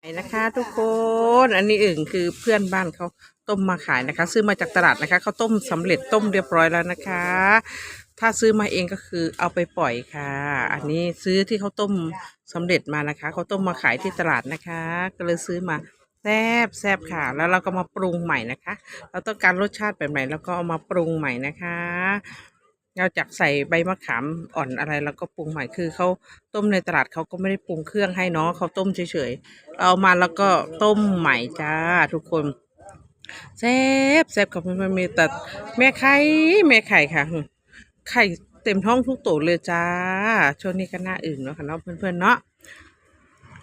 ไหนนะคะทุกคนอันนี้อึ่งคือเพื่อนบ้านเขาต้มมาขายนะคะ ซื้อมาจากตลาดนะคะเขาต้มสำเร็จต้มเรียบร้อยแล้วนะคะ ถ้าซื้อมาเองก็คือเอาไปปล่อยค่ะ อันนี้ซื้อที่เขาต้มสำเร็จมานะคะเขาต้มมาขายที่ตลาดนะคะ ก็เลยซื้อมาแซบแซบค่ะ แล้วเราก็มาปรุงใหม่นะคะ เราต้องการรสชาติแบบไหนแล้วก็เอามาปรุงใหม่นะคะ เราจากใส่ใบมะขามอ่อนอะไรแล้วก็ปรุงใหม่คือเขาต้มในตลาดเขาก็ไม่ได้ปรุงเครื่องให้เนาะเขาต้มเฉยๆเอามาแล้วก็ต้มใหม่จ้าทุกคนแซ่บแซ่บกับเพื่อนๆมีแต่แม่ไข่แม่ไข่ค่ะไข่เต็มท้องทุกตัวเลยจ้าช่วงนี้ก็น่าอื่นเนาะค่ะเนาะเพื่อนๆเนาะ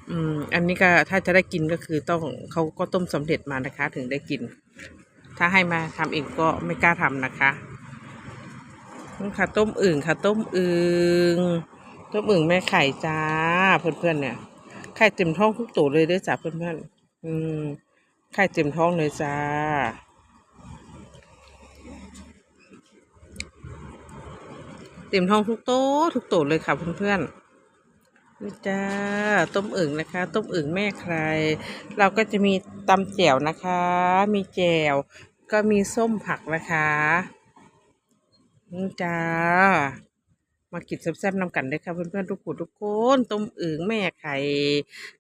อืมอันนี้ก็ถ้าจะได้กินก็คือต้องเขาก็ต้มสำเร็จมานะคะ ถึงได้กิน ถ้าให้มาทำเองก็ไม่กล้าทำนะคะ นี่ค่ะ ต้มอึ่งค่ะ ต้มอึ่งต้มอึ่งแม่ไข่จ้า เพื่อนๆเนี่ยไข่เต็มท้องทุกตัวเลยด้วยจ้าเพื่อนๆอืมไข่เต็มท้องเลยจ้าเต็มท้องทุกโต๊ะทุกโต๊ะเลยค่ะเพื่อนๆนี่จ้าต้มอึ่งนะคะ ต้มอึ่งแม่ใคร เราก็จะมีตำแจ่วนะคะ มีแจ่วก็มีส้มผักนะคะ นี่จ้า มากินแซ่บๆนำกันเลยค่ะเพื่อนๆทุกคนทุกคนต้มอึ่งแม่ไข่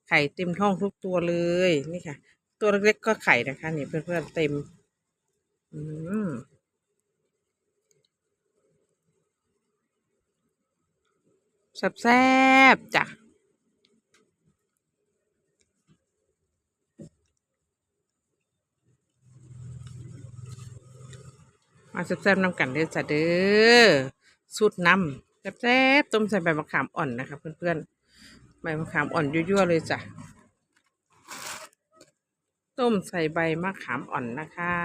ไข่เต็มท้องทุกตัวเลยนี่ค่ะ ตัวเล็กๆก็ไข่นะคะนี่เพื่อนๆเต็ม อืมแซ่บๆจ้ะ มาแซ่บๆน้ำกันเด้อจ้ะเด้อสูตรน้ำแซ่บๆต้มใส่ใบมะขามอ่อนนะคะเพื่อนๆใบมะขามอ่อนยั่วๆเลยจ้ะต้มใส่ใบมะขามอ่อนนะคะ